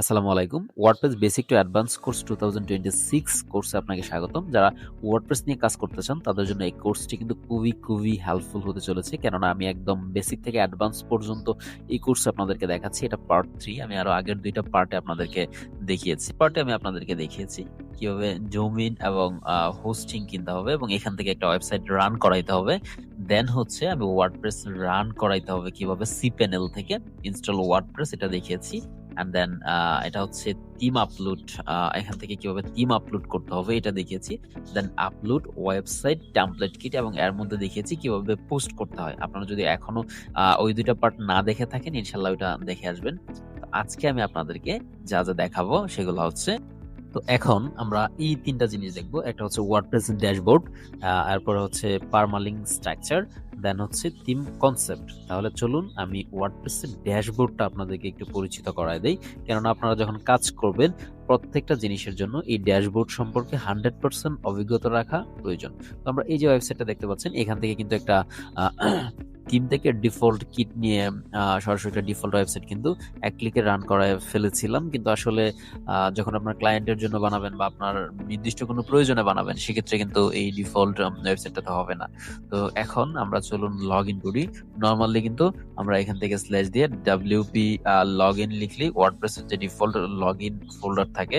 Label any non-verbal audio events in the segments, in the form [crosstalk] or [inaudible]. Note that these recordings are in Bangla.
আসসালামু আলাইকুম। WordPress basic to advance course two thousand twenty six কোর্সে আপনাকে স্বাগতম। যারা ওয়ার্ডপ্রেস নিয়ে কাজ করতে চান, তাদের জন্য এই কোর্সটি কিন্তু খুবই খুবই হেল্পফুল হতে চলেছে। কেননা, আমি একদম বেসিক থেকে অ্যাডভান্স পর্যন্ত এই কোর্স আপনাদেরকে দেখাচ্ছি। এটা পার্ট থ্রি আমি আরও আগের দুইটা পার্টে আপনাদেরকে দেখিয়েছি। পার্টে আমি আপনাদেরকে দেখিয়েছি কীভাবে জমিন এবং হোস্টিং কিনতে হবে এবং এখান থেকে একটা ওয়েবসাইট রান করাইতে হবে। দেন হচ্ছে আমি ওয়ার্ডপ্রেস রান করাইতে হবে কীভাবে সি প্যানেল থেকে ইনস্টল ওয়ার্ডপ্রেস এটা দেখিয়েছি। অ্যান্ড দেন এটা হচ্ছে থিম আপলোড এখান থেকে কীভাবে থিম আপলোড করতে হবে এটা দেখিয়েছি। Then upload website template kit এবং এর মধ্যে দেখিয়েছি কীভাবে পোস্ট করতে হয়। আপনারা যদি এখনও ওই দুইটা পার্ট না দেখে থাকেন ইনশাল্লাহ ওইটা দেখে আসবেন। আজকে আমি আপনাদেরকে যা যা দেখাবো সেগুলো হচ্ছে তো এখন আমরা এই তিনটা জিনিস দেখব। একটা হচ্ছে ওয়ার্ডপ্রেস ড্যাশবোর্ড এরপরে হচ্ছে পারমালিং স্ট্রাকচার দেন হচ্ছে থিম কনসেপ্ট তাহলে চলুন আমি ওয়ার্ডপ্রেসের ড্যাশবোর্ডটা আপনাদেরকে একটু পরিচিত করায় দেই। কেননা আপনারা যখন কাজ করবেন, প্রত্যেকটা জিনিসের জন্য এই ড্যাশবোর্ড সম্পর্কে হান্ড্রেড পার্সেন্ট অভিজ্ঞতা রাখা প্রয়োজন। তো আমরা এই যে ওয়েবসাইটটা দেখতে পাচ্ছেন, এখান থেকে কিন্তু একটা থিম থেকে ডিফল্ট কিট নিয়ে সরাসরি একটা ডিফল্ট ওয়েবসাইট কিন্তু এক ক্লিকে রান করায় ফেলেছিলাম। কিন্তু আসলে যখন আপনার ক্লায়েন্টের জন্য বানাবেন বা আপনার নির্দিষ্ট কোনো প্রয়োজনে বানাবেন, সেক্ষেত্রে কিন্তু এই ডিফল্ট ওয়েবসাইটটা তো হবে না। তো এখন আমরা চলুন লগ ইন করি। নর্মালি কিন্তু আমরা এখান থেকে স্ল্যাশ দিয়ে ডাব্লিউপি লগ ইন লিখলি ওয়ার্ডপ্রেসের যে ডিফল্ট লগ ইন ফোল্ডার থাকে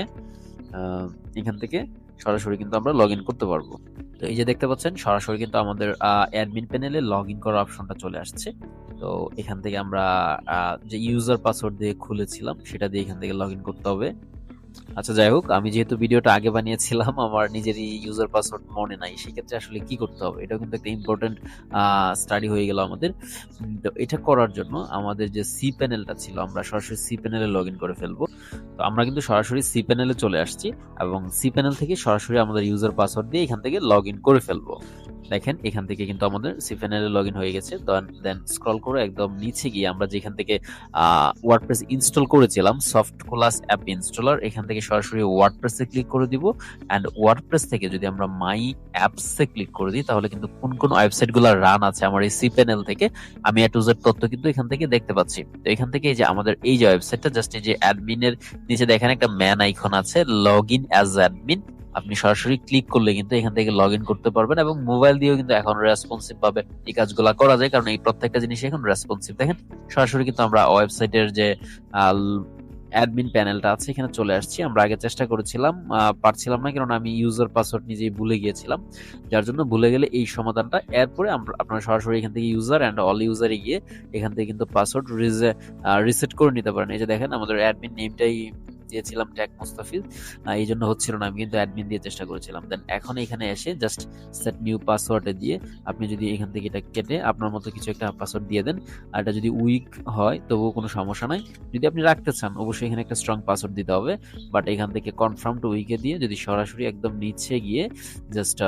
এখান থেকে সরাসরি কিন্তু আমরা লগ ইন করতে পারব। তো এই যে দেখতে পাচ্ছেন, সরাসরি কিন্তু আমাদের অ্যাডমিন প্যানেলে লগ ইন করার অপশনটা চলে আসছে। তো এখান থেকে আমরা যে ইউজার পাসওয়ার্ড দিয়ে খুলেছিলাম, সেটা দিয়ে এখান থেকে লগ ইন করতে হবে। আচ্ছা যাই হোক, আমি যেহেতু ভিডিওটা আগে বানিয়েছিলাম, আমার নিজেরই ইউজার পাসওয়ার্ড মনে নাই। সেক্ষেত্রে আসলে কি করতে হবে? এটা কিন্তু একটা ইম্পর্টেন্ট স্টাডি হয়ে গেল আমাদের। তো এটা করার জন্য আমাদের যে সি প্যানেলটা ছিল, আমরা সরাসরি সি প্যানেলে লগ ইন করে ফেলব। তো আমরা কিন্তু সরাসরি সি প্যানেলে চলে আসছি এবং সি প্যানেল থেকে সরাসরি আমাদের ইউজার পাসওয়ার্ড দিয়ে এখান থেকে লগ ইন করে ফেলব। দেখেন, এখান থেকে কিন্তু আমাদের সি প্যানেলে লগ ইন হয়ে গেছে। দেন স্ক্রল করে একদম নিচে গিয়ে আমরা যেখান থেকে ওয়ার্ডপ্রেস ইনস্টল করেছিলাম সফট ক্লাস অ্যাপ ইনস্টলার এখান থেকে সরাসরি ওয়ার্ডপ্রেসে ক্লিক করে দিব। অ্যান্ড ওয়ার্ডপ্রেস থেকে যদি আমরা মাই অ্যাপসে ক্লিক করে দিই, তাহলে কিন্তু কোন কোন ওয়েবসাইটগুলো রান আছে আমার এই সি প্যানেল থেকে, আমি এ টু জেড তথ্য কিন্তু এখান থেকে দেখতে পাচ্ছি। তো এখান থেকে যে আমাদের এই যে ওয়েবসাইটটা জাস্ট এই যে অ্যাডমিনের নিচে দেখেন একটা ম্যান আইকন আছে লগ ইন অ্যাজ অ্যাডমিন আপনি সরাসরি ক্লিক করলে কিন্তু এখান থেকে লগ ইন করতে পারবেন এবং মোবাইল দিয়েও কিন্তু এখন রেসপন্সিভ ভাবে এই কাজগুলো করা যায়। কারণ এই প্রত্যেকটা জিনিস এখন রেসপন্সিভ দেখেন, সরাসরি কিন্তু আমরা ওয়েবসাইটের যে অ্যাডমিন প্যানেলটা আছে, এখানে চলে আসছি। আমরা আগে চেষ্টা করেছিলাম পারছিলাম না কারণ আমি ইউজার পাসওয়ার্ড নিজেই ভুলে গিয়েছিলাম। যার জন্য ভুলে গেলে এই সমাধানটা। এরপরে আপনারা সরাসরি এখান থেকে ইউজার অ্যান্ড অল ইউজারে গিয়ে এখান থেকে কিন্তু পাসওয়ার্ড রিসেট করে নিতে পারেন। এই যে দেখেন, আমাদের অ্যাডমিন নেমটাই দিয়েছিলাম ট্যাগ মুস্তাফিজ এই জন্য হচ্ছিল না, আমি কিন্তু অ্যাডমিন দিয়ে চেষ্টা করেছিলাম। দেন এখন এখানে এসে জাস্ট সেট নিউ পাসওয়ার্ডে দিয়ে আপনি যদি এখান থেকে এটা কেটে আপনার মতো কিছু একটা পাসওয়ার্ড দিয়ে দেন, আর এটা যদি উইক হয় তবুও কোনো সমস্যা নাই। যদি আপনি রাখতে চান, অবশ্যই এখানে একটা স্ট্রং পাসওয়ার্ড দিতে হবে। বাট এখান থেকে কনফার্ম টু উইকে দিয়ে যদি সরাসরি একদম নিচে গিয়ে জাস্ট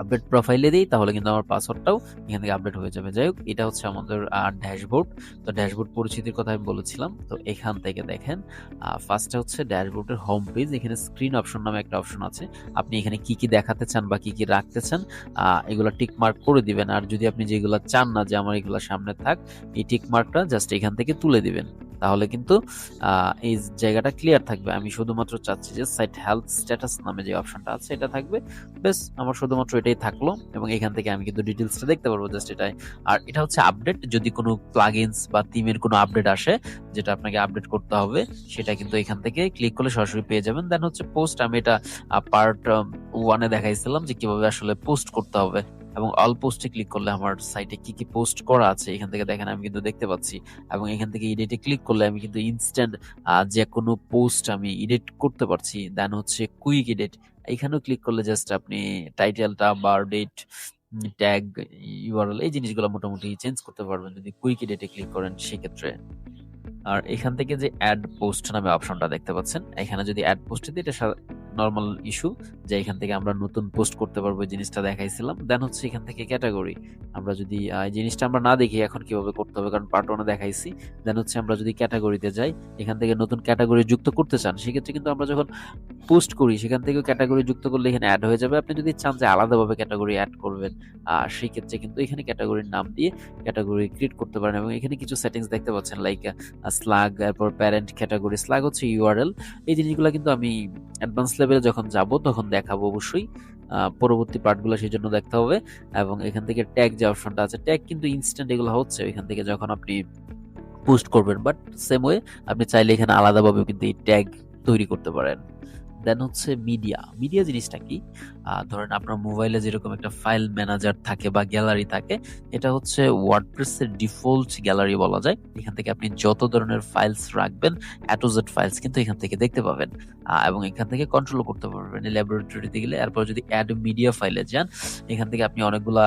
আপডেট প্রোফাইলে দিই, তাহলে কিন্তু আমার পাসওয়ার্ডটাও এখান থেকে আপডেট হয়ে যাবে। যাই হোক, এটা হচ্ছে আমাদের ড্যাশবোর্ড তো ড্যাশবোর্ড পরিচিতির কথা আমি বলেছিলাম। তো এখান থেকে দেখেন ফার্স্টে হচ্ছে ড্যাশবোর্ডের হোম পেজ এখানে স্ক্রিন অপশন নামে একটা অপশন আছে। আপনি এখানে কি কি দেখাতে চান বা কি কি রাখতে চান এগুলো টিক মার্ক করে দিবেন। আর যদি আপনি যেগুলো চান না যে আমার এগুলো সামনে থাক, এই টিক মার্কটা জাস্ট এখান থেকে তুলে দিবেন। তাহলে কিন্তু এই জায়গাটা ক্লিয়ার থাকবে। আমি শুধুমাত্র চাচ্ছি যে সাইট হেলথ স্ট্যাটাস নামে যে অপশনটা আছে, এটা থাকবে। বেশ আমার শুধুমাত্র এটাই থাকল এবং এখান থেকে আমি কিন্তু ডিটেলসটা দেখতে পারব জাস্ট এটাই। আর এটা হচ্ছে আপডেট যদি কোনো প্লাগইনস বা থিমের কোনো আপডেট আসে, যেটা আপনাকে আপডেট করতে হবে, সেটা কিন্তু এখান থেকে ক্লিক করলে সরাসরি পেয়ে যাবেন। দেন হচ্ছে পোস্ট আমি এটা পার্ট ওয়ানে দেখাইছিলাম যে কীভাবে আসলে পোস্ট করতে হবে। এবং অল পোস্টে ক্লিক করলে আমার সাইটে কি কি পোস্ট করা আছে, এখান থেকে দেখেন আমি কিন্তু দেখতে পাচ্ছি। এবং এখান থেকে এডিটে ক্লিক করলে আমি কিন্তু ইনস্ট্যান্ট যে কোনো পোস্ট আমি এডিট করতে পারছি। দেন হচ্ছে কুইক এডিট এখানেও ক্লিক করলে জাস্ট আপনি টাইটেলটা বার ডেট ট্যাগ ইউআরএল এই জিনিসগুলো মোটামুটি চেঞ্জ করতে পারবেন যদি কুইক এডিটে ক্লিক করেন সেক্ষেত্রে। আর এখান থেকে যে অ্যাড পোস্ট নামে অপশনটা দেখতে পাচ্ছেন, এখানে যদি অ্যাড পোস্ট দিই, এটা নরমাল ইস্যু যে এখান থেকে আমরা নতুন পোস্ট করতে পারব এই জিনিসটা দেখাইছিলাম। দেন হচ্ছে এখান থেকে ক্যাটাগরি আমরা যদি এই জিনিসটা আমরা না দেখি, এখন কীভাবে করতে হবে? কারণ পার্ট ওয়ানে দেখাইছি। দেন হচ্ছে আমরা যদি ক্যাটাগরিতে যাই, এখান থেকে নতুন ক্যাটাগরি যুক্ত করতে চান, সেক্ষেত্রে কিন্তু আমরা যখন পোস্ট করি, সেখান থেকে ক্যাটাগরি যুক্ত করলে এখানে অ্যাড হয়ে যাবে। আপনি যদি চান যে আলাদাভাবে ক্যাটাগরি অ্যাড করবেন আর সেই ক্ষেত্রে কিন্তু এখানে ক্যাটাগরির নাম দিয়ে ক্যাটাগরি ক্রিয়েট করতে পারেন। এবং এখানে কিছু সেটিংস দেখতে পাচ্ছেন লাইক স্লাগ এরপর প্যারেন্ট ক্যাটাগরি স্লাগ হচ্ছে ইউআরএল এই জিনিসগুলো কিন্তু আমি অ্যাডভান্স লেভেলে যখন যাব, তখন দেখাবো অবশ্যই। পরবর্তী পার্টগুলো সেই জন্য দেখতে হবে। এবং এখান থেকে ট্যাগ যে অপশনটা আছে ট্যাগ কিন্তু ইনস্ট্যান্ট এগুলো হচ্ছে। এখান থেকে যখন আপনি পোস্ট করবেন বাট সেম ওয়ে আপনি চাইলে এখানে আলাদাভাবে কিন্তু এই ট্যাগ তৈরি করতে পারেন। দেন হচ্ছে মিডিয়া মিডিয়া জিনিসটা কি? ধরেন আপনার মোবাইলে যেরকম একটা ফাইল ম্যানেজার থাকে বা গ্যালারি থাকে, এটা হচ্ছে ওয়ার্ডপ্রেসের ডিফল্ট গ্যালারি বলা যায়। এখান থেকে আপনি যত ধরনের ফাইলস রাখবেন অ্যাটোজেট ফাইলস কিন্তু এখান থেকে দেখতে পাবেন। এবং এখান থেকে কন্ট্রোল করতে পারবেন। ল্যাবরেটরিতে গেলে এরপর যদি অ্যাড মিডিয়া ফাইলে যান, এখান থেকে আপনি অনেকগুলা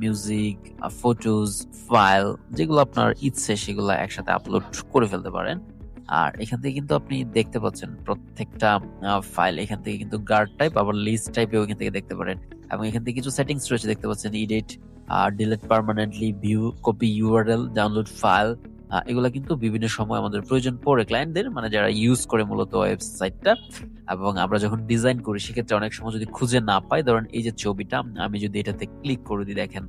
মিউজিক ফটোজ ফাইল যেগুলো আপনার ইচ্ছে সেগুলো একসাথে আপলোড করে ফেলতে পারেন। আর এখান থেকে কিন্তু আপনি দেখতে পাচ্ছেন প্রত্যেকটা ফাইল এখান থেকে কিন্তু গার্ড টাইপ আবার লিস্ট টাইপেও এখান থেকে দেখতে পারেন। এবং এখান থেকে কিছু সেটিংস রয়েছে, দেখতে পাচ্ছেন ইডিট আর delete permanently view copy URL download file এগুলা কিন্তু বিভিন্ন সময় আমাদের প্রয়োজন পড়ে ক্লায়েন্টদের মানে যারা ইউজ করে মূলত ওয়েবসাইটটা এবং আমরা যখন ডিজাইন করি, সেক্ষেত্রে অনেক সময় যদি খুঁজে না পাই, ধরেন এই যে ছবিটা, আমি যদি এটাতে ক্লিক করে দিই, দেখেন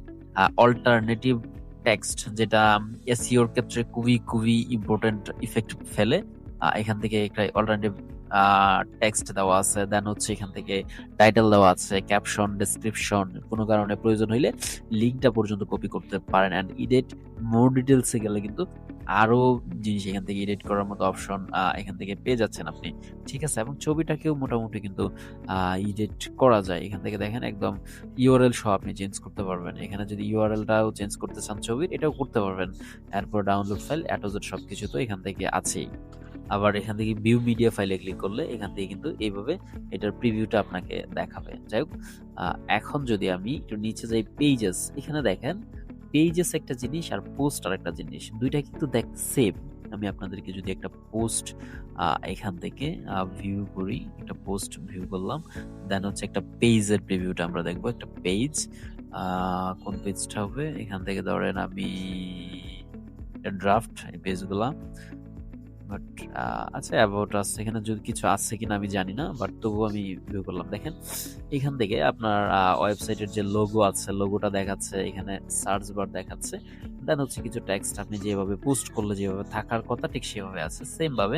অল্টারনেটিভ টেক্সট যেটা এসিওর ক্ষেত্রে খুবই খুবই ইম্পর্টেন্ট ইফেক্ট ফেলে। এখান থেকে একটা অল্টারনেটিভ টেক্সট দেওয়া আছে দেন হচ্ছে এখান থেকে টাইটেল দেওয়া আছে ক্যাপশন ডেসক্রিপশন কোনো কারণে প্রয়োজন হইলে লিঙ্কটা পর্যন্ত কপি করতে পারেন অ্যান্ড ইডিট মোর ডিটেলসে গেলে কিন্তু আরও জিনিস এখান থেকে এডিট করার মতো অপশন এখান থেকে পেয়ে যাচ্ছেন আপনি। ঠিক আছে, এবং ছবিটাকেও মোটামুটি কিন্তু এডিট করা যায়। এখান থেকে দেখেন একদম ইউআরএল সহ আপনি চেঞ্জ করতে পারবেন। এখানে যদি ইউআরএলটাও চেঞ্জ করতে চান ছবির, এটাও করতে পারবেন। এরপর ডাউনলোড ফাইল অ্যাটোজেট সব কিছু তো এখান থেকে আছেই। আবার এখান থেকে ভিউ মিডিয়া ফাইলে ক্লিক করলে এখান থেকে কিন্তু এইভাবে এটার প্রিভিউটা আপনাকে দেখাবে। যাই হোক এখন যদি আমি একটু নিচে যাই পেজেস এখানে দেখেন পেজেস একটা জিনিস আর পোস্ট আর একটা জিনিস, দুইটা কিন্তু দেখ সেম আমি আপনাদেরকে যদি একটা পোস্ট এখান থেকে ভিউ করি, একটা পোস্ট ভিউ করলাম দেন হচ্ছে একটা পেজের প্রিভিউটা আমরা দেখব। একটা পেজ কোন পেজটা হবে? এখান থেকে ধরেন আমি ড্রাফট এই পেজগুলা বাট আচ্ছা অ্যাবাউট আছে। এখানে যদি কিছু আছে কিনা আমি জানি না বাট তবুও আমি ভিউ করলাম। দেখেন, এখান থেকে আপনার ওয়েবসাইটের যে লোগো আছে লোগোটা দেখাচ্ছে, এখানে সার্চ বার দেখাচ্ছে। দেন হচ্ছে কিছু টেক্সট আপনি যেভাবে পোস্ট করলে, যেভাবে থাকার কথা, ঠিক সেভাবে আছে। সেম ভাবে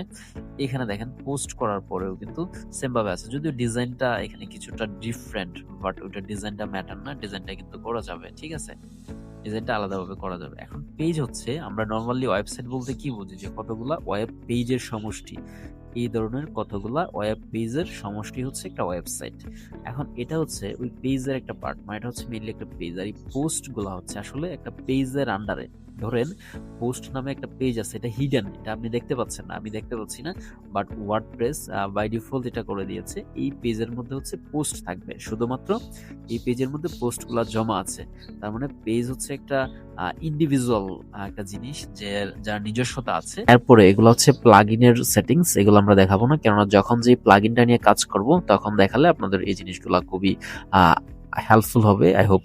এখানে দেখেন পোস্ট করার পরেও কিন্তু সেম ভাবে আছে। যদিও ডিজাইনটা এখানে কিছুটা ডিফারেন্ট বাট ওইটা ডিজাইনটা ম্যাটার না। ডিজাইনটা কিন্তু করা যাবে, ঠিক আছে? ডিজাইনটা আলাদাভাবে করা যাবে। এখন পেজ হচ্ছে, আমরা নর্মালি ওয়েবসাইট বলতে কি বুঝি? যে কতগুলা ওয়েব পেজের সমষ্টি। এই ধরনের কতগুলা ওয়েব পেজের সমষ্টি হচ্ছে একটা ওয়েবসাইট এখন এটা হচ্ছে ওই পেজের একটা পার্ট মানে এটা হচ্ছে মেনলি একটা পেজ আর এই পোস্টগুলো হচ্ছে আসলে একটা পেজের আন্ডারে ধরেন পোস্ট নামে একটা পেজ আছে, এটা হিডেন এটা আপনি দেখতে পাচ্ছেন না, আমি দেখতে পাচ্ছি না বাট ওয়ার্ডপ্রেস বাই ডিফল্ট এটা করে দিয়েছে, এই পেজের মধ্যে হচ্ছে পোস্ট থাকবে, শুধুমাত্র এই পেজের মধ্যে পোস্টগুলো জমা আছে, তার মানে পেজ হচ্ছে একটা ইন্ডিভিজুয়াল একটা জিনিস যে যার নিজস্বতা আছে, এরপরে এগুলো হচ্ছে প্লাগইনের সেটিংস এগুলো আমরা দেখাবো না, কেননা যখন যে প্লাগইনটা নিয়ে কাজ করব, তখন দেখালে আপনাদের এই জিনিসগুলো খুবই হেল্পফুল হবে আই হোপ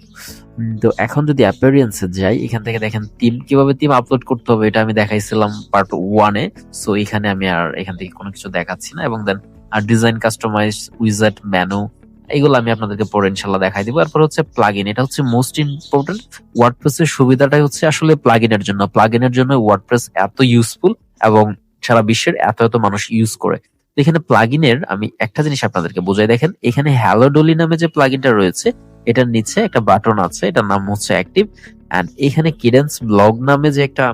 তো এখন যদি অ্যাপিয়ারেন্সে যাই, এখান থেকে দেখেন টিম কীভাবে টিম আপলোড করতে হবে, এটা আমি দেখাইছিলাম পার্ট ওয়ানে সো এখানে আমি আর এখান থেকে কোনো কিছু দেখাচ্ছি না। এবং দেন আর ডিজাইন কাস্টমাইজ উইজার্ড মেনু এগুলো আমি আপনাদেরকে পরে ইনশাল্লাহ দেখাই দিব। এরপর হচ্ছে প্লাগইন এটা হচ্ছে মোস্ট ইম্পর্টেন্ট ওয়ার্ডপ্রেসের সুবিধাটাই হচ্ছে আসলে প্লাগইনের জন্য। প্লাগইনের জন্য ওয়ার্ডপ্রেস এত ইউজফুল এবং সারা বিশ্বের এত এত মানুষ ইউজ করে। এখানে প্লাগইনের আমি একটা জিনিস আপনাদেরকে বোঝাই দেখেন, এখানে হ্যালো ডলি নামে যে প্লাগইনটা রয়েছে, এটার নিচে একটা বাটন আছে, এটার নাম হচ্ছে অ্যাক্টিভ এন্ড এখানে কিডেন্স ব্লগ নামে যে একটা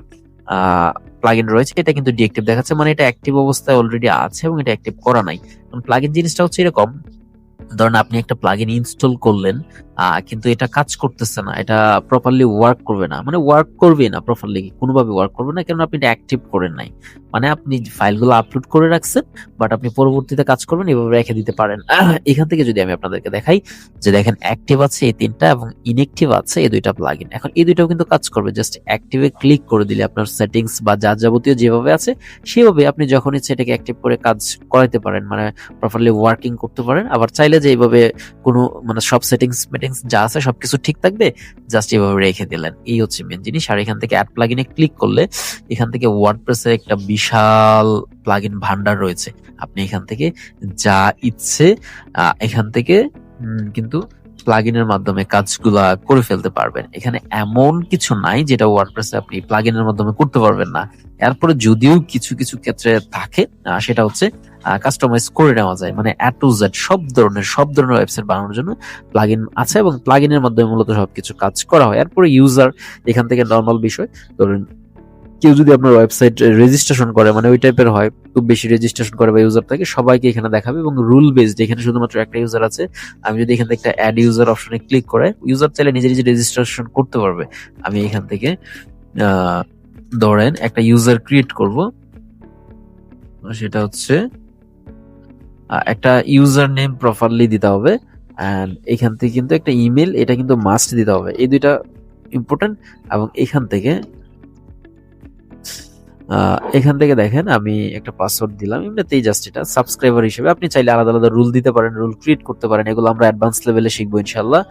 প্লাগইন রয়েছে, এটা কিন্তু ডিএক্টিভ দেখাচ্ছে মানে এটা অ্যাক্টিভ অবস্থায় অলরেডি আছে এবং এটা অ্যাক্টিভ করা নাই। কারণ প্লাগইন জিনিসটা হচ্ছে এরকম, ধরেন আপনি একটা প্লাগইন ইনস্টল করলেন কিন্তু এটা কাজ করতেছে না, এটা প্রপারলি ওয়ার্ক করবে না। মানে ওয়ার্ক করবে না প্রপারলি কোনোভাবে ওয়ার্ক করবে না কেন আপনি এটা অ্যাক্টিভ করেন নাই। মানে আপনি ফাইলগুলো আপলোড করে রাখছেন বাট আপনি পরবর্তীতে কাজ করবেন, এভাবে রেখে দিতে পারেন। [clears throat] এখান থেকে যদি আমি আপনাদেরকে দেখাই, যে দেখেন অ্যাক্টিভ আছে এই তিনটা এবং ইনএক্টিভ আছে এই দুইটা প্লাগইন এখন এই দুইটাও কিন্তু কাজ করবে জাস্ট অ্যাক্টিভে ক্লিক করে দিলে আপনার সেটিংস বা যা যাবতীয় যেভাবে আছে, সেভাবে আপনি যখন ইচ্ছে এটাকে অ্যাক্টিভ করে কাজ করাতে পারেন। মানে প্রপারলি ওয়ার্কিং করতে পারেন। আবার চাইলে যে এইভাবে কোনো মানে সব সেটিংস মেটিংস যা আছে সবকিছু ঠিক থাকবে জাস্ট এভাবে রেখে দিলেন। এই হচ্ছে মেন জিনিস। আর এখান থেকে অ্যাড প্লাগিনে ক্লিক করলে এখান থেকে ওয়ার্ডপ্রেসের একটা বিশাল প্লাগইন ভান্ডার রয়েছে। আপনি এখান থেকে যা ইচ্ছে এখান থেকে কিন্তু প্লাগইনের মাধ্যমে কাজগুলা করে ফেলতে পারবেন। এখানে এমন কিছু নাই যেটা ওয়ার্ডপ্রেসে আপনি প্লাগইনের মাধ্যমে করতে পারবেন না। এরপরে যদিও কিছু কিছু ক্ষেত্রে থাকে সেটা হচ্ছে কাস্টমাইজ করে নেওয়া যায়। মানে অ্যাড টু জেড সব ধরনের সব ধরনের ওয়েবসাইট বানানোর জন্য প্লাগইন আছে এবং প্লাগইনের মাধ্যমে মূলত সবকিছু কাজ করা হয়। এরপরে ইউজার এখান থেকে নর্মাল বিষয়। ধরুন, কেউ যদি আপনার ওয়েবসাইট রেজিস্ট্রেশন করে মানে ওই টাইপের হয়, খুব বেশি রেজিস্ট্রেশন করে বা ইউজার থাকে, সবাইকে এখানে দেখাবে এবং রুল বেসড এখানে শুধুমাত্র একটা ইউজার আছে। আমি যদি এখান থেকে একটা অ্যাড ইউজার অপশনে ক্লিক করে ইউজার চাইলে নিজে নিজে রেজিস্ট্রেশন করতে পারবে। আমি এখান থেকে ধরেন একটা ইউজার ক্রিয়েট করব। সেটা হচ্ছে একটা ইউজার নেম প্রপারলি দিতে হবে অ্যান্ড এখান থেকে কিন্তু একটা ইমেল এটা কিন্তু মাস্ট দিতে হবে। এই দুইটা ইম্পর্টেন্ট এবং এখান থেকে এখান থেকে দেখেন, আমি একটা পাসওয়ার্ড দিলাম। এমনিতেই জাস্ট এটা সাবস্ক্রাইবার হিসেবে। আপনি চাইলে আলাদা আলাদা রুল দিতে পারেন রুল ক্রিয়েট করতে পারেন। এগুলো আমরা অ্যাডভান্স লেভেলে শিখব ইনশাল্লাহ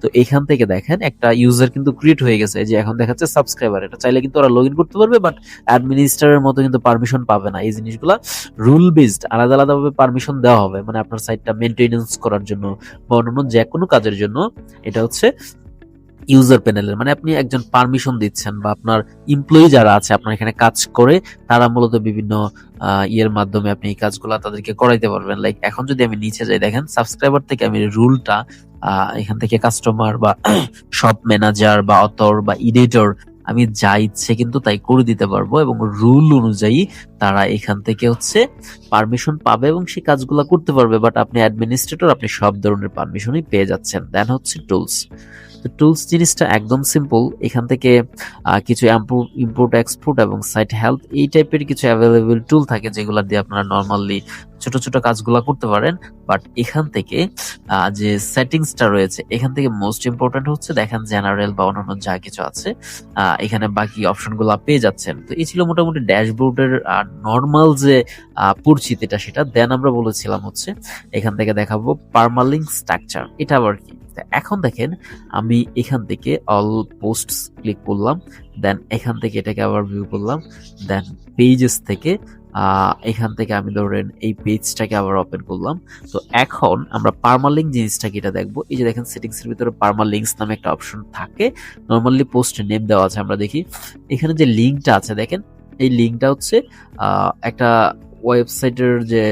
তো এখান থেকে দেখেন, একটা ইউজার কিন্তু ক্রিয়েট হয়ে গেছে। যে এখন দেখাচ্ছে সাবস্ক্রাইবার এটা চাইলে কিন্তু ওরা লগ করতে পারবে বাট অ্যাডমিনিস্ট্রারের মতো কিন্তু পারমিশন পাবে না। এই জিনিসগুলা রুল বেসড আলাদা আলাদাভাবে পারমিশন দেওয়া হবে। মানে আপনার সাইটটা মেনটেনেন্স করার জন্য বা অন্যান্য যে কোনো কাজের জন্য। এটা হচ্ছে ইউজার প্যানেলের মানে আপনি একজন পারমিশন দিচ্ছেন বা আপনার এমপ্লয়ি যারা আছে, আপনার এখানে কাজ করে, তারা মূলত বিভিন্ন ইয়ের মাধ্যমে আপনি এই কাজগুলো তাদেরকে করাইতে পারবেন। লাইক এখন যদি আমি নিচে যাই, দেখেন সাবস্ক্রাইবার থেকে আমি রুলটা এখান থেকে কাস্টমার বা [clears throat] শপ ম্যানেজার বা অথর বা এডিটর আমি যা ইচ্ছে কিন্তু তাই করে দিতে পারব এবং রুল অনুযায়ী তারা এখান থেকে হচ্ছে পারমিশন পাবে এবং সেই কাজগুলো করতে পারবে। বাট আপনি অ্যাডমিনিস্ট্রেটর আপনি সব ধরনের পারমিশনই পেয়ে যাচ্ছেন। দেন হচ্ছে টুলস তো টুলস জিনিসটা একদম সিম্পল এখান থেকে কিছু ইম্পোর্ট এক্সপোর্ট এবং সাইট হেলথ এই টাইপের কিছু অ্যাভেলেবেল টুল থাকে যেগুলো দিয়ে আপনারা নর্মালি ছোট ছোট কাজগুলো করতে পারেন বাট এখান থেকে যে সেটিংসটা রয়েছে, এখান থেকে মোস্ট ইম্পর্টেন্ট হচ্ছে দেখেন জেনারেল বা অন্যান্য যা কিছু আছে এখানে বাকি অপশনগুলো পেয়ে যাচ্ছেন। তো এই ছিল মোটামুটি ড্যাশবোর্ডের নর্মাল যে পরিচিতিটা সেটা। দেন আমরা বলেছিলাম হচ্ছে, এখান থেকে দেখাবো পারমালিং স্ট্রাকচার এটা আবার কি? এখন দেখেন, আমি এখান থেকে অল পোস্ট ক্লিক করলাম দেন এখান থেকে এটাকে আবার ভিউ করলাম দেন পেজেস থেকে এখান থেকে আমি ধরেন এই পেজটাকে আবার ওপেন করলাম। তো এখন আমরা পারমালিঙ্ক জিনিসটা কি এটা দেখব। এই যে দেখেন সেটিংসের ভিতরে পারমালিঙ্কস নামে একটা অপশন থাকে। নর্মালি পোস্ট নেম দেওয়া আছে, আমরা দেখি। এখানে যে লিঙ্কটা আছে, দেখেন, এই লিঙ্কটা হচ্ছে একটা ওয়েবসাইটের যে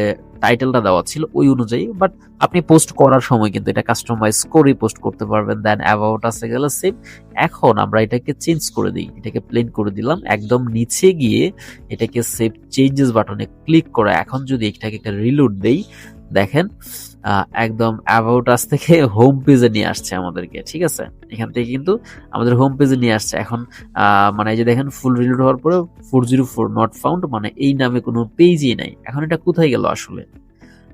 টাইটেলটা দেওয়া ছিল ওই অনুযায়ী বাট আপনি পোস্ট করার সময় কিন্তু এটা কাস্টমাইজ করে পোস্ট করতে পারবেন। দেন অ্যাবাউট আছে গেলে সেম এখন আমরা এটাকে চেঞ্জ করে দিই, এটাকে প্লেন করে দিলাম। একদম নিচে গিয়ে এটাকে সেভ চেঞ্জেস বাটনে ক্লিক করে এখন যদি এটাকে একটা রিলোড দেই দেখেন একদম অ্যাবাউট আস থেকে হোম পেজে নিয়ে আসছে আমাদেরকে, ঠিক আছে? এখান থেকে কিন্তু আমাদের হোম পেজে নিয়ে আসছে। এখন মানে এই যে দেখেন ফুল রিলোড হওয়ার পরে four zero four not found মানে এই নামে কোনো পেজই নাই। এখন এটা কোথায় গেল আসলে?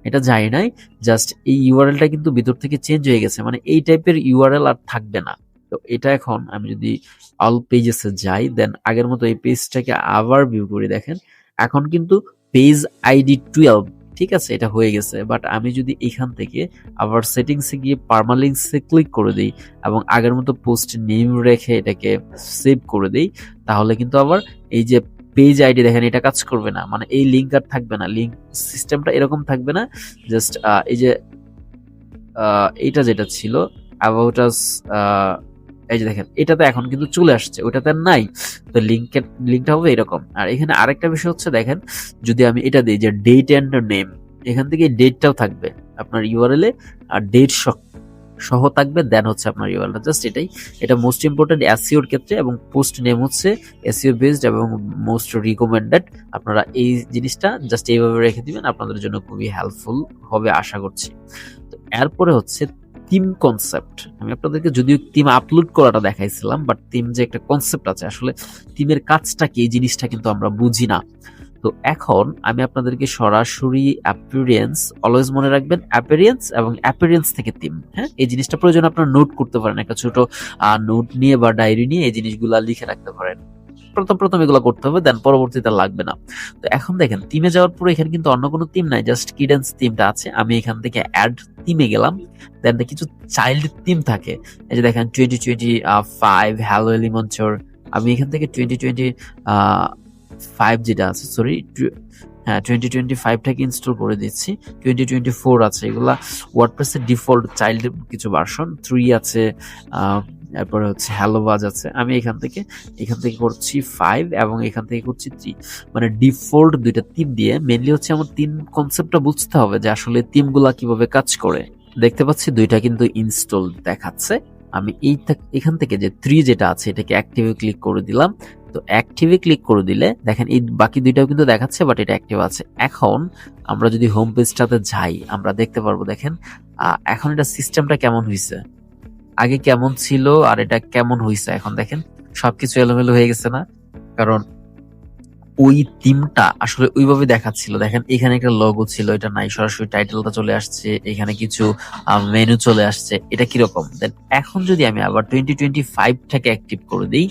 এটা যায় নাই জাস্ট এই ইউআরএলটা কিন্তু ভিতর থেকে চেঞ্জ হয়ে গেছে। মানে এই টাইপের ইউআরএল আর থাকবে না। তো এটা এখন আমি যদি অল পেজেসে যাই দেন আগের মতো এই পেজটাকে আবার ভিউ করে, দেখেন, এখন কিন্তু পেজ আইডি টুয়েলভ ঠিক আছে, এটা হয়ে গেছে বাট আমি যদি এখান থেকে আবার সেটিংসে গিয়ে পারমালিংসে ক্লিক করে দিই এবং আগের মতো পোস্ট নেম রেখে এটাকে সেভ করে দিই, তাহলে কিন্তু আবার এই যে পেজ আইডি দেখেন, এটা কাজ করবে না। মানে এই লিঙ্ক আর থাকবে না। লিঙ্ক সিস্টেমটা এরকম থাকবে না জাস্ট এই যে এইটা যেটা ছিল অ্যাবাউট আস এই যে দেখেন, এটাতে এখন কিন্তু চলে আসছে ওইটাতে আর নাই। তো লিঙ্কের, লিঙ্কটা হবে এরকম। আর এখানে আরেকটা বিষয় হচ্ছে, দেখেন, যদি আমি এটা দিই যে ডেট অ্যান্ড নেম এখান থেকে ডেটটাও থাকবে আপনার ইউআরএল এ, আর ডেট সহ থাকবে দেন হচ্ছে আপনার ইউআরএল জাস্ট এটাই। এটা মোস্ট ইম্পর্টেন্ট এসিওর ক্ষেত্রে এবং পোস্ট নেম হচ্ছে এসিও বেসড এবং মোস্ট রিকমেন্ডেড আপনারা এই জিনিসটা জাস্ট এইভাবে রেখে দিবেন, আপনাদের জন্য খুবই হেল্পফুল হবে, আশা করছি। তো এরপরে হচ্ছে থিম কনসেপ্ট আমি আপনাদেরকে যদিও থিম আপলোড করাটা দেখাইছিলাম বাট থিম যে একটা কনসেপ্ট আছে, আসলে থিমের কাজটা কি, এই জিনিসটা কিন্তু আমরা বুঝি না। তো এখন আমি আপনাদেরকে সরাসরি অ্যাপিরিয়েন্স অলওয়েজ মনে রাখবেন অ্যাপিরিয়েন্স এবং অ্যাপিরিয়েন্স থেকে থিম হ্যাঁ? এই জিনিসটা প্রয়োজন আপনার নোট করতে পারেন, একটা ছোট নোট নিয়ে বা ডায়েরি নিয়ে এই জিনিসগুলা লিখে রাখতে পারেন। প্রথম প্রথম এগুলো করতে হবে দেন পরবর্তীতে লাগবে না। তো এখন দেখেন থিমে যাওয়ার পরে এখানে কিন্তু অন্য কোনো থিম নাই জাস্ট কিডেন্স থিমটা আছে। আমি এখান থেকে অ্যাড থিমে গেলাম দেন কিছু চাইল্ড থিম থাকে। এই যে দেখেন twenty twenty five hello Elementor আমি এখান থেকে টোয়েন্টি টোয়েন্টি ফাইভ যেটা আছে সরি হ্যাঁ টোয়েন্টি টোয়েন্টি ফাইভটাকে ইনস্টল করে দিচ্ছি। টোয়েন্টি টোয়েন্টি ফোর আছে এগুলা ওয়ার্ডপ্রেসের ডিফল্ট চাইল্ড কিছু ভার্সন থ্রি আছে তারপরে হচ্ছে হ্যালো বাজ আছে। আমি এখান থেকে এখান থেকে করছি ফাইভ এবং এখান থেকে করছি থ্রি মানে ডিফল্ট দুইটা তিন দিয়ে মেনলি হচ্ছে আমার তিন কনসেপ্টটা বুঝতে হবে যে আসলে তিনগুলা কীভাবে কাজ করে। দেখতে পাচ্ছি দুইটা কিন্তু ইনস্টল দেখাচ্ছে। আমি এই এখান থেকে যে থ্রি যেটা আছে এটাকে অ্যাক্টিভে ক্লিক করে দিলাম। তো অ্যাক্টিভে ক্লিক করে দিলে দেখেন এই বাকি দুইটাও কিন্তু দেখাচ্ছে বাট এটা অ্যাক্টিভ আছে। এখন আমরা যদি হোম পেজটাতে যাই, আমরা দেখতে পারব দেখেন এখন এটা সিস্টেমটা কেমন হয়েছে আগে কেমন ছিল আর এটা কেমন হয়েছে এখন দেখেন। সবকিছু এলোমেলো হয়ে গেছে না? কারণ ওই থিমটা আসলে ওইভাবে দেখাচ্ছিল। দেখেন, এখানে একটা লগো ছিল, এটা নাই, সরাসরি টাইটেলটা চলে আসছে, এখানে কিছু মেনু চলে আসছে, এটা কীরকম? দেন, এখন যদি আমি আবার টোয়েন্টি টোয়েন্টি ফাইভটাকে অ্যাক্টিভ করে দিই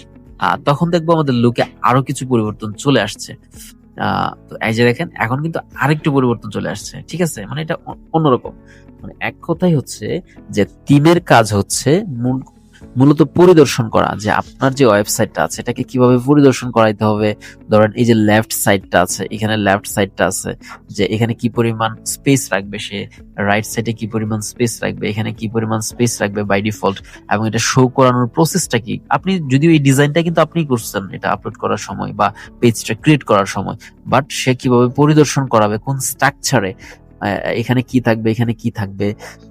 তখন দেখব আমাদের লুকে আরও কিছু পরিবর্তন চলে আসছে। তো এই যে দেখেন, এখন কিন্তু আরেকটু পরিবর্তন চলে আসছে, ঠিক আছে? মানে এটা অন্যরকম। মানে এক কথাই হচ্ছে যে তিনের কাজ হচ্ছে, মূল- মূলত পরিদর্শন করা যে আপনার যে ওয়েবসাইটটা আছে, এটাকে কীভাবে পরিদর্শন করাইতে হবে? ধরেন এই যে লেফট সাইডটা আছে, এখানে লেফট সাইডটা আছে, যে এখানে কি পরিমাণ স্পেস রাখবে সে? রাইট সাইডে কি পরিমাণ স্পেস রাখবে? এখানে কি পরিমাণ স্পেস রাখবে বাই ডিফল্ট এবং এটা শো করানোর প্রসেসটা কি? আপনি যদিও এই ডিজাইনটা কিন্তু আপনি করছেন, এটা আপলোড করার সময় বা পেজটা ক্রিয়েট করার সময় বাট সে কীভাবে পরিদর্শন করাবে, কোন স্ট্রাকচারে এখানে কি থাকবে, এখানে কি থাকবে,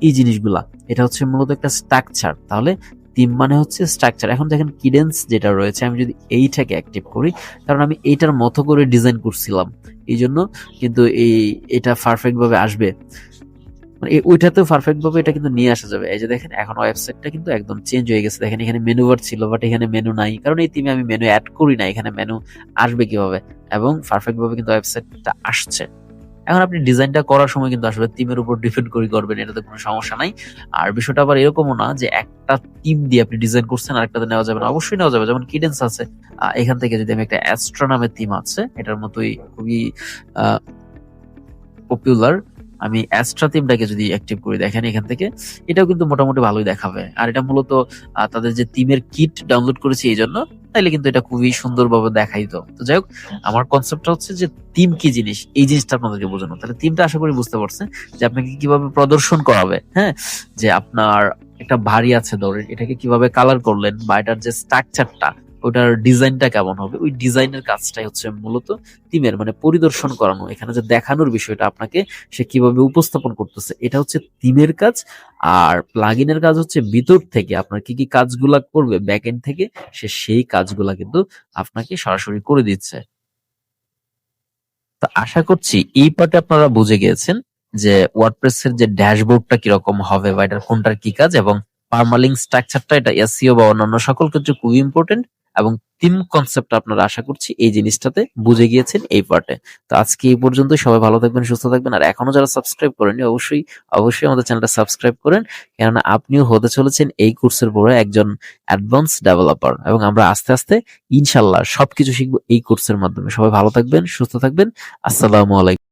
এই জিনিসগুলা, এটা হচ্ছে মূলত একটা স্ট্রাকচার তাহলে থিম মানে হচ্ছে স্ট্রাকচার এখন দেখেন কিডেন্স যেটা রয়েছে, আমি যদি এইটাকে অ্যাক্টিভ করি, কারণ আমি এইটার মতো করে ডিজাইন করছিলাম। এই জন্য কিন্তু এই, এটা পারফেক্ট ভাবে আসবে। মানে ওইটাতেও পারফেক্ট ভাবে এটা কিন্তু নিয়ে আসা যাবে। এই যে দেখেন, এখন ওয়েবসাইটটা কিন্তু একদম চেঞ্জ হয়ে গেছে। দেখেন, এখানে মেনু বার ছিল বাট এখানে মেনু নাই। কারণ এই থিমে আমি মেনু অ্যাড করি না। এখানে মেনু আসবে কীভাবে? এবং পারফেক্ট ভাবে কিন্তু ওয়েবসাইটটা আসছে। এখন আপনি ডিজাইনটা করার সময় কিন্তু আসলে থিমের উপর ডিপেন্ড করে করবেন, এটাতে কোনো সমস্যা নাই। আর বিষয়টা আবার এরকমও না যে একটা টিম দিয়ে আপনি ডিজাইন করছেন আর একটাতে নেওয়া যাবে না। অবশ্যই নেওয়া যাবে। যেমন কিডেন্স আছে। এখান থেকে যদি আমি একটা অ্যাস্ট্রো নামের আছে, এটার মতোই খুবই পপুলার আমি অ্যাস্ট্রা থিমটাকে যদি অ্যাক্টিভ করি দেখেন এখান থেকে, এটাও কিন্তু মোটামুটি ভালোই দেখাবে। আর এটা মূলত তাদের যে টিমের কিট ডাউনলোড করেছি এই জন্য, তাইলে কিন্তু এটা খুবই সুন্দরভাবে দেখাই তো যাই হোক, আমার কনসেপ্টটা হচ্ছে যে থিম কি জিনিস, এই জিনিসটা আপনাদেরকে বোঝানো। তাহলে থিমটা আশা করি বুঝতে পারছেন যে আপনাকে কীভাবে প্রদর্শন করাবে হ্যাঁ? যে আপনার একটা ভারী আছে ধরেন এটাকে কীভাবে কালার করলেন বা এটার যে স্ট্রাকচারটা ওটার ডিজাইনটা কেমন হবে? ওই ডিজাইনের কাজটাই হচ্ছে মূলত থিমের মানে পরিদর্শন করানো। এখানে যে দেখানোর বিষয়টা আপনাকে, সে কীভাবে উপস্থাপন করতেছে, এটা হচ্ছে থিমের কাজ। আর প্লাগইনের কাজ হচ্ছে ভিতর থেকে, আপনার কি কি কাজগুলা করবে ব্যাক এন্ড থেকে, সে সেই কাজগুলা কিন্তু আপনাকে সরাসরি করে দিচ্ছে। তো আশা করছি এই পার্টে আপনারা বুঝে গিয়েছেন যে ওয়ার্ডপ্রেস এর যে ড্যাশবোর্ডটা কীরকম হবে বা এটার কোনটার কি কাজ এবং পারমালিং স্ট্রাকচারটা এটা এসইও বা অন্যান্য সকল ক্ষেত্রে খুবই ইম্পর্টেন্ট এবং থিম কনসেপ্ট আপনারা আশা করছি এই জিনিসটাতে বুঝে গিয়েছেন এই পার্টে তো আজকে এই পর্যন্ত সবাই ভালো থাকবেন, সুস্থ থাকবেন। আর এখনও যারা সাবস্ক্রাইব করেনি অবশ্যই অবশ্যই আমাদের চ্যানেলটা সাবস্ক্রাইব করেন। কেননা আপনিও হতে চলেছেন এই কোর্সের পরে একজন অ্যাডভান্স ডেভেলপার এবং আমরা আস্তে আস্তে ইনশাল্লাহ সবকিছু শিখব এই কোর্সের মাধ্যমে। সবাই ভালো থাকবেন, সুস্থ থাকবেন। আসসালামু আলাইকুম।